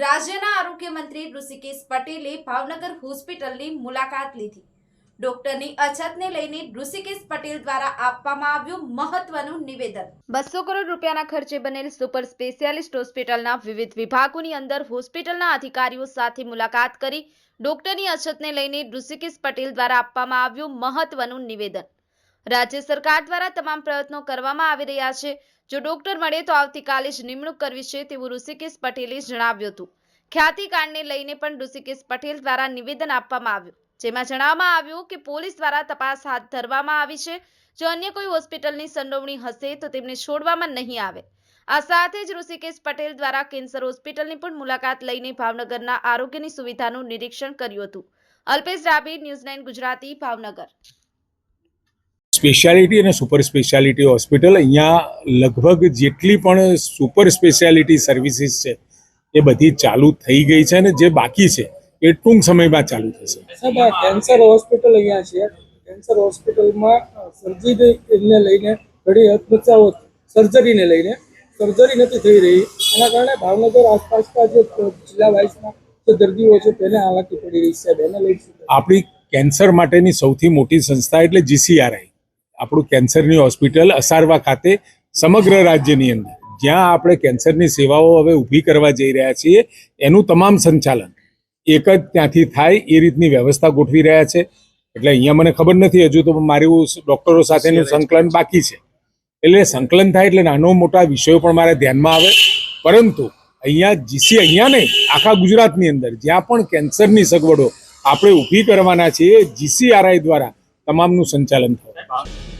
રાજ્યના આરોગ્ય મંત્રી ઋષિકેશ પટેલે ભાવનગર હોસ્પિટલની મુલાકાત લીધી. ડોક્ટરની અછતને લઈને ઋષિકેશ પટેલ દ્વારા આપવામાં આવ્યું મહત્વનું નિવેદન. બસો કરોડ રૂપિયાના ખર્ચે બનેલ સુપર સ્પેશિયાલિસ્ટ હોસ્પિટલના વિવિધ વિભાગોની અંદર હોસ્પિટલના અધિકારીઓ સાથે મુલાકાત કરી ડોક્ટરની અછતને લઈને ઋષિકેશ પટેલ દ્વારા આપવામાં આવ્યું મહત્વનું નિવેદન. રાજ્ય સરકાર દ્વારા તમામ પ્રયત્નો કરવામાં આવી રહ્યા છે. જો ડોક્ટર મળે તો આવતીકાલે જ નિમણૂક કરવી છે તેવું ઋષિકેશ પટેલે જણાવ્યું હતું. ખ્યાતિકાંડને લઈને પણ ઋષિકેશ પટેલ દ્વારા નિવેદન આપવામાં આવ્યું. જેમાં જણાવવામાં આવ્યું કે પોલીસ દ્વારા તપાસ હાથ ધરવામાં આવી છે. જો અન્ય કોઈ હોસ્પિટલની સંડોવણી હશે તો તેમને છોડવામાં નહીં આવે. આ સાથે જ ઋષિકેશ પટેલ દ્વારા કેન્સર હોસ્પિટલની પણ મુલાકાત લઈને ભાવનગરના આરોગ્યની સુવિધાનું નિરીક્ષણ કર્યું હતું. Alpesh Dabhi news nine Gujarati, Bhavnagar. Speciality અને સુપર સ્પેશિયાલિટી હોસ્પિટલ અહીંયા લગભગ જેટલી પણ સુપર સ્પેશિયાલિટી સર્વિસીસ છે એ બધી ચાલુ થઈ ગઈ છે અને જે બાકી છે એ ટૂંક સમયમાં ચાલુ થશે. સાહેબ કેન્સર હોસ્પિટલ અહીંયા છે. કેન્સર હોસ્પિટલમાં સર્જરીને લઈને ઘણી અપચાઓ સર્જરીને લઈને સર્જરી નથી થઈ રહી. એના કારણે ભાવનગર આસપાસના જે જિલ્લા વાઇઝના જે દર્દીઓ છે તેને હાલાકી પડી રહી છે. એને લઈ આપણી કેન્સર માટેની સૌથી મોટી સંસ્થા એટલે જીસીઆરઆઈ આપણું કેન્સરની હોસ્પિટલ અસારવા ખાતે સમગ્ર રાજ્યની અંદર. જ્યાં આપણે કેન્સરની સેવાઓ હવે ઊભી કરવા જઈ રહ્યા છીએ એનું તમામ સંચાલન એક જ ત્યાંથી થાય એ રીતની વ્યવસ્થા ગોઠવી રહ્યા છે. એટલે અહીંયા મને ખબર નથી હજુ તો મારું ડૉક્ટરો સાથેનું સંકલન બાકી છે. એટલે સંકલન થાય એટલે નાનો મોટા વિષયો પણ મારા ધ્યાનમાં આવે. પરંતુ અહીંયા જીસી અહીંયા નહીં આખા ગુજરાતની અંદર જ્યાં પણ કેન્સરની સગવડો આપણે ઊભી કરવાના છીએ જીસીઆરઆઈ દ્વારા તમામનું સંચાલન થશે